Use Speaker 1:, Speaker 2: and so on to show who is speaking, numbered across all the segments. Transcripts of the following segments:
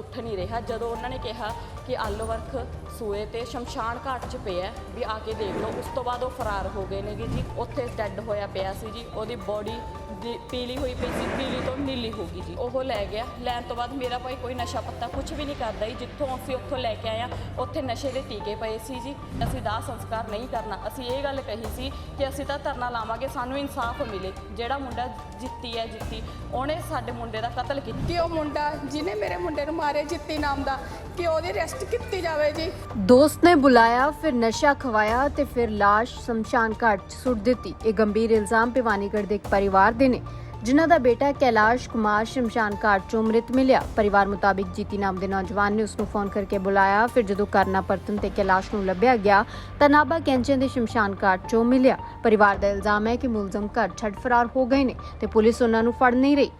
Speaker 1: ਉੱਠ ਨਹੀਂ ਰਿਹਾ। ਜਦੋਂ ਉਹਨਾਂ ਨੇ ਕਿਹਾ ਕਿ ਆਲੋ ਵਰਖ ਸੂਏ ਤੇ ਸ਼ਮਸ਼ਾਨ ਘਾਟ 'ਚ ਪਿਆ ਵੀ ਆ ਕੇ ਦੇਖ ਲਓ। ਉਸ ਤੋਂ ਬਾਅਦ ਉਹ ਫਰਾਰ ਹੋ ਗਏ ਨੇਗੇ ਜੀ, ਉੱਥੇ ਡੈੱਡ ਹੋਇਆ ਪਿਆ ਸੀ ਜੀ। ਉਹਦੀ ਬੋਡੀ ਪੀਲੀ ਹੋਈ ਪਈ ਸੀ, ਪੀਲੀ ਤੋਂ ਨੀਲੀ ਹੋ ਗਈ ਜੀ। ਉਹ ਲੈ ਗਿਆ। ਲੈਣ ਤੋਂ ਬਾਅਦ ਮੇਰਾ ਭਾਈ ਕੋਈ ਨਸ਼ਾ ਪੱਤਾ ਕੁਝ ਵੀ ਨਹੀਂ ਕਰਦਾ ਜੀ। ਜਿੱਥੋਂ ਅਸੀਂ ਉੱਥੋਂ ਲੈ ਕੇ ਆਏ ਆ ਉੱਥੇ ਨਸ਼ੇ ਦੇ ਟੀਕੇ ਪਏ ਸੀ ਜੀ। ਅਸੀਂ ਦਾਹ ਸੰਸਕਾਰ ਨਹੀਂ ਕਰਨਾ। ਅਸੀਂ ਇਹ ਗੱਲ ਕਹੀ ਸੀ ਕਿ ਅਸੀਂ ਤਾਂ ਧਰਨਾ ਲਾਵਾਂਗੇ, ਸਾਨੂੰ ਇਨਸਾਫ ਮਿਲੇ। ਜਿਹੜਾ ਮੁੰਡਾ ਜਿੱਤੀ ਹੈ, ਜਿੱਤੀ। ਉਹਨੇ ਸਾਡੇ ਮੁੰਡੇ ਦਾ ਕਤਲ ਕੀਤਾ।
Speaker 2: ਕਿ ਉਹ ਮੁੰਡਾ, ਜਿਹਨੇ ਮੇਰੇ ਮੁੰਡੇ ਨੂੰ ਮਾਰ ਜਿੱਤੀ ਨਾਮ ਦਾ, ਕਿ ਉਹਦੀ ਅਰੈਸਟ ਕੀਤੀ ਜਾਵੇ ਜੀ।
Speaker 3: ਦੋਸਤ ਨੇ ਬੁਲਾਇਆ, ਫਿਰ ਨਸ਼ਾ ਖਵਾਇਆ ਤੇ ਫਿਰ ਲਾਸ਼ ਸ਼ਮਸ਼ਾਨ ਘਾਟ 'ਚ ਸੁੱਟ ਦਿੱਤੀ। ਇਹ ਗੰਭੀਰ ਇਲਜ਼ਾਮ ਭਿਵਾਨੀਗੜ੍ਹ ਦੇ ਇੱਕ ਪਰਿਵਾਰ ਦੇ ਨੇ, ਜਿਨ੍ਹਾਂ ਦਾ ਬੇਟਾ ਕੈਲਾਸ਼ ਕੁਮਾਰ ਸ਼ਮਸ਼ਾਨ ਘਾਟ 'ਚੋਂ ਮ੍ਰਿਤ ਮਿਲਿਆ। ਪਰਿਵਾਰ ਮੁਤਾਬਿਕ ਜੀਤੀ ਨਾਮ ਦੇ ਨੌਜਵਾਨ ਨੇ ਉਸ ਨੂੰ ਫੋਨ ਕਰਕੇ ਬੁਲਾਇਆ, ਫਿਰ ਜਦੋਂ ਕਰਨਾ ਪਰਤਨ ਤੇ ਕੈਲਾਸ਼ ਨੂੰ ਲੱਭਿਆ ਗਿਆ, ਤਾਂ ਨਾਭਾ ਕੈਂਚੇ ਦੇ ਸ਼ਮਸ਼ਾਨ ਘਾਟ 'ਚੋਂ ਮਿਲਿਆ। ਪਰਿਵਾਰ ਦਾ ਇਲਜ਼ਾਮ ਹੈ ਕਿ ਮੁਲਜ਼ਮ ਘਰ ਛੱਡ ਫਰਾਰ ਹੋ ਗਏ ਨੇ ਤੇ ਪੁਲਿਸ ਉਹਨਾਂ ਨੂੰ ਫੜ ਨਹੀਂ ਰਹੀ।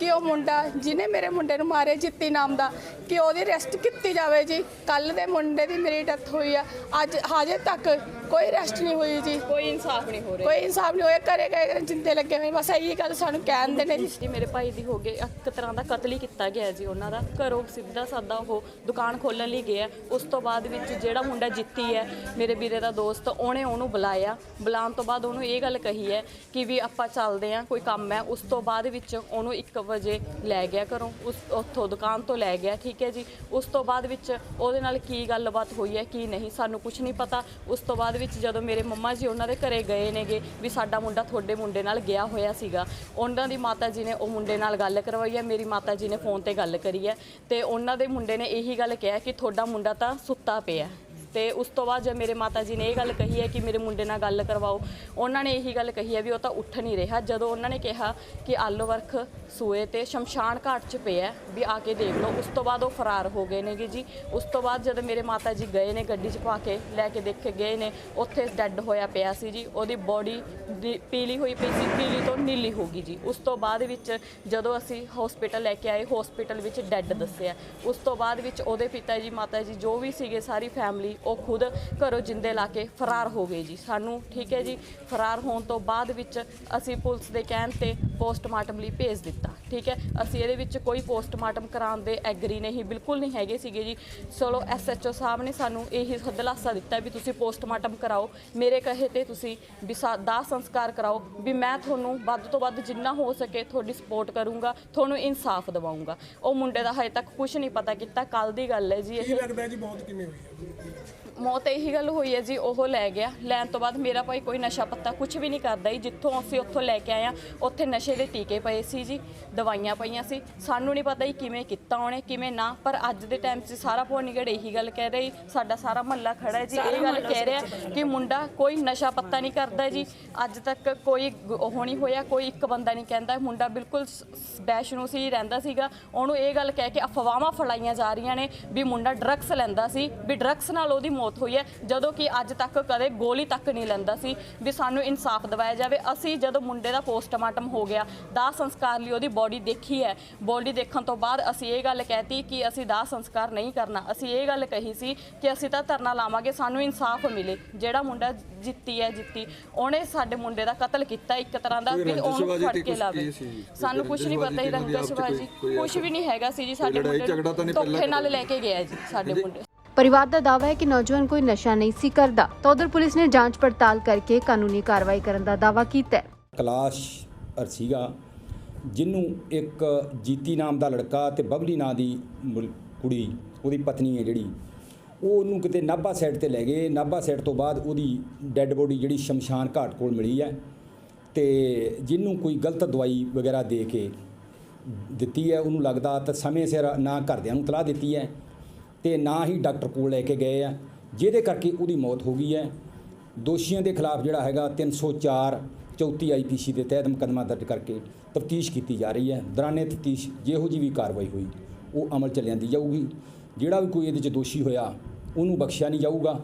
Speaker 2: ਕਿ ਉਹ ਮੁੰਡਾ ਜਿਹਨੇ ਮੇਰੇ ਮੁੰਡੇ ਨੂੰ ਮਾਰੇ ਜਿੱਤੀ ਨਾਮ ਦਾ ਕਿ ਉਹਦੀ ਅਰੈਸਟ ਕੀਤੀ ਜਾਵੇ ਜੀ। ਕੱਲ ਦੇ ਮੁੰਡੇ ਦੀ ਮੇਰੀ ਡੈਥ ਹੋਈ ਆ। ਅੱਜ ਹਜੇ ਤੱਕ ਕੋਈ ਅਰੈਸਟ ਨਹੀਂ ਹੋਈ ਜੀ।
Speaker 1: ਕੋਈ ਇਨਸਾਫ ਨਹੀਂ ਹੋ ਰਿਹਾ।
Speaker 2: ਕੋਈ ਇਨਸਾਫ ਨਹੀਂ ਹੋਇਆ। ਘਰੇ ਗਏ ਜਿੰਦੇ ਲੱਗੇ ਹੋਏ। ਬਸ ਇਹੀ ਗੱਲ ਸਾਨੂੰ ਕਹਿਣ ਦੇ ਨੇ ਜੀ
Speaker 1: ਮੇਰੇ ਭਾਈ ਦੀ ਹੋ ਗਈ ਇੱਕ ਤਰ੍ਹਾਂ ਦਾ ਕਤਲ ਹੀ ਕੀਤਾ ਗਿਆ ਜੀ ਉਹਨਾਂ ਦਾ। ਘਰੋਂ ਸਿੱਧਾ ਸਾਦਾ ਉਹ ਦੁਕਾਨ ਖੋਲਣ ਲਈ ਗਿਆ। ਉਸ ਤੋਂ ਬਾਅਦ ਵਿੱਚ ਜਿਹੜਾ ਮੁੰਡਾ ਜਿੱਤੀ ਹੈ ਮੇਰੇ ਵੀਰੇ ਦਾ ਦੋਸਤ ਉਹਨੇ ਉਹਨੂੰ ਬੁਲਾਇਆ। ਬੁਲਾਉਣ ਤੋਂ ਬਾਅਦ ਉਹਨੂੰ ਇਹ ਗੱਲ ਕਹੀ ਹੈ ਕਿ ਵੀ ਆਪਾਂ ਚੱਲਦੇ ਆਂ ਕੋਈ ਕੰਮ ਹੈ। ਉਸ ਤੋਂ ਬਾਅਦ ਵਿੱਚ ਉਹਨੂੰ 1 ਵਜੇ ਲੈ ਗਿਆ ਘਰੋਂ, ਉਸ ਉੱਥੋਂ ਦੁਕਾਨ ਤੋਂ ਲੈ ਗਿਆ, ਠੀਕ ਹੈ ਜੀ। ਉਸ ਤੋਂ ਬਾਅਦ ਵਿੱਚ ਉਹਦੇ ਨਾਲ ਕੀ ਗੱਲਬਾਤ ਹੋਈ ਹੈ, ਕੀ ਨਹੀਂ, ਸਾਨੂੰ ਕੁਝ ਨਹੀਂ ਪਤਾ। ਉਸ ਤੋਂ ਬਾਅਦ ਵਿੱਚ ਜਦੋਂ ਮੇਰੇ ਮੰਮਾ ਜੀ ਉਹਨਾਂ ਦੇ ਘਰੇ ਗਏ ਨੇਗੇ ਵੀ ਸਾਡਾ ਮੁੰਡਾ ਤੁਹਾਡੇ ਮੁੰਡੇ ਨਾਲ ਗਿਆ ਹੋਇਆ ਸੀਗਾ, ਉਹਨਾਂ ਦੀ ਮਾਤਾ ਜੀ ਨੇ ਉਹ ਮੁੰਡੇ ਨਾਲ ਗੱਲ ਕਰਵਾਈ ਹੈ, ਮੇਰੀ ਮਾਤਾ ਜੀ ਨੇ ਫੋਨ ਤੇ ਗੱਲ ਕਰੀ ਹੈ। ਤੇ ਉਹਨਾਂ ਦੇ ਮੁੰਡੇ ਨੇ ਇਹੀ ਗੱਲ ਕਿਹਾ ਕਿ ਤੁਹਾਡਾ ਮੁੰਡਾ ਤਾਂ ਸੁੱਤਾ ਪਿਆ। ਤੇ ਉਸ ਤੋਂ ਬਾਅਦ ਜਦ ਮੇਰੇ ਮਾਤਾ ਜੀ ਨੇ ਇਹ ਗੱਲ ਕਹੀ ਹੈ ਕਿ ਮੇਰੇ ਮੁੰਡੇ ਨਾਲ ਗੱਲ ਕਰਵਾਓ, ਉਹਨਾਂ ਨੇ ਇਹੀ ਗੱਲ ਕਹੀ ਹੈ ਵੀ ਉਹ ਤਾਂ ਉੱਠ ਨਹੀਂ ਰਿਹਾ। ਜਦੋਂ ਉਹਨਾਂ ਨੇ ਕਿਹਾ ਕਿ ਆਲੋ ਵਰਖ ਸੂਏ ਤੇ ਸ਼ਮਸ਼ਾਨ ਘਾਟ 'ਚ ਪਿਆ ਵੀ ਆ ਕੇ ਦੇਖ ਲਓ। ਉਸ ਤੋਂ ਬਾਅਦ ਉਹ ਫਰਾਰ ਹੋ ਗਏ ਨੇਗੇ ਜੀ। ਉਸ ਤੋਂ ਬਾਅਦ ਜਦ ਮੇਰੇ ਮਾਤਾ ਜੀ ਗਏ ਨੇ ਗੱਡੀ 'ਚ ਪਾ ਕੇ, ਲੈ ਕੇ ਦੇਖ ਕੇ ਗਏ ਨੇ, ਉੱਥੇ ਡੈੱਡ ਹੋਇਆ ਪਿਆ ਸੀ ਜੀ। ਉਹਦੀ ਬੋਡੀ ਪੀਲੀ ਹੋਈ ਪਈ ਸੀ, ਪੀਲੀ ਤੋਂ ਨੀਲੀ ਹੋ ਗਈ ਜੀ। ਉਸ ਤੋਂ ਬਾਅਦ ਵਿੱਚ ਜਦੋਂ ਅਸੀਂ ਹਸਪੀਟਲ ਲੈ ਕੇ ਆਏ ਹਸਪੀਟਲ ਵਿੱਚ ਡੈੱਡ ਦੱਸਿਆ। ਉਸ ਤੋਂ ਬਾਅਦ ਵਿੱਚ ਉਹਦੇ ਪਿਤਾ ਜੀ, ਮਾਤਾ ਜੀ ਜੋ ਵੀ ਸੀਗੇ, ਸਾਰੀ ਫੈਮਿਲੀ ਉਹ ਖੁਦ ਘਰੋਂ ਜਿੰਦੇ ਲਾ ਕੇ ਫਰਾਰ ਹੋ ਗਏ ਜੀ। ਸਾਨੂੰ ਠੀਕ ਹੈ ਜੀ, ਫਰਾਰ ਹੋਣ ਤੋਂ ਬਾਅਦ ਵਿੱਚ ਅਸੀਂ ਪੁਲਿਸ ਦੇ ਕਹਿਣ ਤੇ ਪੋਸਟਮਾਰਟਮ ਲਈ ਭੇਜ ਦਿੱਤਾ। ਠੀਕ ਹੈ, ਅਸੀਂ ਇਹਦੇ ਵਿੱਚ ਕੋਈ ਪੋਸਟਮਾਰਟਮ ਕਰਾਉਣ ਦੇ ਐਗਰੀ ਨਹੀਂ, ਬਿਲਕੁਲ ਨਹੀਂ ਹੈਗੇ ਸੀਗੇ ਜੀ। ਚਲੋ ਐਸਐਚਓ ਸਾਹਿਬ ਨੇ ਸਾਨੂੰ ਇਹੀ ਦਿਲਾਸਾ ਦਿੱਤਾ ਵੀ ਤੁਸੀਂ ਪੋਸਟਮਾਰਟਮ ਕਰਾਓ, ਮੇਰੇ ਕਹੇ ਤੇ ਤੁਸੀਂ ਵੀ ਦਾਹ ਸੰਸਕਾਰ ਕਰਾਓ, ਵੀ ਮੈਂ ਤੁਹਾਨੂੰ ਵੱਧ ਤੋਂ ਵੱਧ ਜਿੰਨਾ ਹੋ ਸਕੇ ਤੁਹਾਡੀ ਸਪੋਰਟ ਕਰੂੰਗਾ, ਤੁਹਾਨੂੰ ਇਨਸਾਫ ਦਿਵਾਉਂਗਾ। ਉਹ ਮੁੰਡੇ ਦਾ ਹਜੇ ਤੱਕ ਕੁਝ ਨਹੀਂ ਪਤਾ ਕੀਤਾ ਕੱਲ ਦੀ ਗੱਲ ਹੈ ਜੀ। ਇਹ
Speaker 4: ਲੱਗਦਾ ਜੀ, ਬਹੁਤ ਕਿਵੇਂ ਹੋਈ
Speaker 1: ਮੌਤ ਇਹੀ ਗੱਲ ਹੋਈ ਹੈ ਜੀ ਉਹ ਲੈ ਗਿਆ। ਲੈਣ ਤੋਂ ਬਾਅਦ ਮੇਰਾ ਭਾਈ ਕੋਈ ਨਸ਼ਾ ਪੱਤਾ ਕੁਝ ਵੀ ਨਹੀਂ ਕਰਦਾ ਜੀ ਜਿੱਥੋਂ ਅਸੀਂ ਉੱਥੋਂ ਲੈ ਕੇ ਆਏ ਆ ਉੱਥੇ ਨਸ਼ੇ ਦੇ ਟੀਕੇ ਪਏ ਸੀ ਜੀ ਦਵਾਈਆਂ ਪਈਆਂ ਸੀ। ਸਾਨੂੰ ਨਹੀਂ ਪਤਾ ਜੀ ਕਿਵੇਂ ਕੀਤਾ ਉਹਨੇ ਕਿਵੇਂ ਨਾ ਪਰ ਅੱਜ ਦੇ ਟਾਈਮ 'ਚ ਸਾਰਾ ਭੋਨੀਗੜ ਇਹੀ ਗੱਲ ਕਹਿ ਰਿਹਾ ਸਾਡਾ ਸਾਰਾ ਮਹੱਲਾ ਖੜਾ ਹੈ ਜੀ ਇਹ ਗੱਲ ਕਹਿ ਰਿਹਾ ਕਿ ਮੁੰਡਾ ਕੋਈ ਨਸ਼ਾ ਪੱਤਾ ਨਹੀਂ ਕਰਦਾ ਜੀ ਅੱਜ ਤੱਕ ਕੋਈ ਉਹ ਨਹੀਂ ਹੋਇਆ ਕੋਈ ਇੱਕ ਬੰਦਾ ਨਹੀਂ ਕਹਿੰਦਾ ਮੁੰਡਾ ਬਿਲਕੁਲ ਬੈਸ਼ਨੂ ਸੀ ਰਹਿੰਦਾ ਸੀਗਾ। ਉਹਨੂੰ ਇਹ ਗੱਲ ਕਹਿ ਕੇ ਅਫਵਾਹਾਂ ਫਲਾਈਆਂ ਜਾ ਰਹੀਆਂ ਨੇ ਵੀ ਮੁੰਡਾ ਡਰੱਗਸ ਲੈਂਦਾ ਸੀ ਵੀ ਡਰੱਗਸ ਨਾਲ ਉਹਦੀ ਮੌਤ ਹੋਈ ਹੈ ਜਦੋਂ ਕਿ ਅੱਜ ਤੱਕ ਕਦੇ ਗੋਲੀ ਤੱਕ ਨਹੀਂ ਲੈਂਦਾ ਸੀ ਵੀ ਸਾਨੂੰ ਇਨਸਾਫ ਦਿਵਾਇਆ ਜਾਵੇ। ਅਸੀਂ ਜਦੋਂ ਮੁੰਡੇ ਦਾ ਪੋਸਟਮਾਰਟਮ ਹੋ ਗਿਆ ਦਾਹ ਸੰਸਕਾਰ ਲਈ ਉਹਦੀ ਬੋਡੀ ਦੇਖੀ ਹੈ ਬੋਡੀ ਦੇਖਣ ਤੋਂ ਬਾਅਦ ਅਸੀਂ ਇਹ ਗੱਲ ਕਹਿਤੀ ਕਿ ਅਸੀਂ ਦਾਹ ਸੰਸਕਾਰ ਨਹੀਂ ਕਰਨਾ। ਅਸੀਂ ਇਹ ਗੱਲ ਕਹੀ ਸੀ ਕਿ ਅਸੀਂ ਤਾਂ ਧਰਨਾ ਲਾਵਾਂਗੇ ਸਾਨੂੰ ਇਨਸਾਫ ਮਿਲੇ। ਜਿਹੜਾ ਮੁੰਡਾ ਜਿੱਤੀ ਹੈ ਜਿੱਤੀ। ਉਹਨੇ ਸਾਡੇ ਮੁੰਡੇ ਦਾ ਕਤਲ ਕੀਤਾ ਇੱਕ ਤਰ੍ਹਾਂ ਦਾ ਵੀ ਉਹਨੂੰ ਫੜ ਕੇ ਲਾਵੇ। ਸਾਨੂੰ ਕੁਝ ਨਹੀਂ ਪਤਾ ਹੀ
Speaker 5: ਰੰਜਿਸ਼ਬਾਜ਼ੀ ਕੋਈ-
Speaker 1: ਕੁਝ ਵੀ ਨਹੀਂ ਹੈਗਾ ਸੀ ਜੀ ਸਾਡੇ ਮੁੰਡੇ ਧੋਖੇ ਨਾਲ ਲੈ ਕੇ ਗਿਆ ਜੀ ਸਾਡੇ ਮੁੰਡੇ।
Speaker 3: ਪਰਿਵਾਰ ਦਾ ਦਾਅਵਾ ਹੈ ਕਿ ਨੌਜਵਾਨ ਕੋਈ ਨਸ਼ਾ ਨਹੀਂ ਸੀ ਕਰਦਾ। ਤਾਂ ਉਧਰ ਪੁਲਿਸ ਨੇ ਜਾਂਚ ਪੜਤਾਲ ਕਰਕੇ ਕਾਨੂੰਨੀ ਕਾਰਵਾਈ ਕਰਨ ਦਾ ਦਾਅਵਾ ਕੀਤਾ ਹੈ।
Speaker 6: ਕਲਾਸ਼ ਅਰ ਜਿਹਨੂੰ ਇੱਕ ਜੀਤੀ ਨਾਮ ਦਾ ਲੜਕਾ ਤੇ ਬਬਲੀ ਨਾਂ ਦੀ ਮੁਲ- ਕੁੜੀ, ਉਹਦੀ ਪਤਨੀ ਹੈ ਜਿਹੜੀ, ਉਹ ਉਹਨੂੰ ਕਿਤੇ ਨਾਭਾ ਸਾਈਡ ਤੇ ਲੈ ਗਏ। ਨਾਭਾ ਸਾਈਡ ਤੋਂ ਬਾਅਦ ਉਹਦੀ ਡੈੱਡ ਬੋਡੀ ਜਿਹੜੀ ਸ਼ਮਸ਼ਾਨ ਘਾਟ ਕੋਲ ਮਿਲੀ ਹੈ ਤੇ ਜਿਹਨੂੰ ਕੋਈ ਗਲਤ ਦਵਾਈ ਵਗੈਰਾ ਦੇ ਕੇ ਦਿੱਤੀ ਹੈ, ਉਹਨੂੰ ਲੱਗਦਾ ਤਾਂ ਸਮੇਂ ਸਿਰ ਨਾ ਘਰਦਿਆਂ ਨੂੰ ਤਲਾਹ ਦਿੱਤੀ ਹੈ। ਤੇ ਨਾ ਹੀ ਡਾਕਟਰ ਕੋਲ ਲੈ ਕੇ ਗਏ ਆ। ਜਿਹਦੇ ਕਰਕੇ ਉਹਦੀ ਮੌਤ ਹੋ ਗਈ ਹੈ। ਦੋਸ਼ੀਆਂ ਦੇ ਖਿਲਾਫ ਜਿਹੜਾ ਹੈਗਾ 304 34 ਆਈਪੀਸੀ ਦੇ ਤਹਿਤ ਮੁਕੱਦਮਾ ਦਰਜ ਕਰਕੇ ਤਫਤੀਸ਼ ਕੀਤੀ ਜਾ ਰਹੀ ਹੈ। ਦੌਰਾਨੇ ਤਫਤੀਸ਼ ਜਿਹੋ ਜੀ ਵੀ ਕਾਰਵਾਈ ਹੋਈ, ਉਹ ਅਮਲ ਚ ਲਿਆਂਦੀ ਜਾਊਗੀ। ਜਿਹੜਾ ਵੀ ਕੋਈ ਇਹਦੇ ਚ ਦੋਸ਼ੀ ਹੋਇਆ, ਉਹਨੂੰ ਬਖਸ਼ਿਆ ਨਹੀਂ ਜਾਊਗਾ।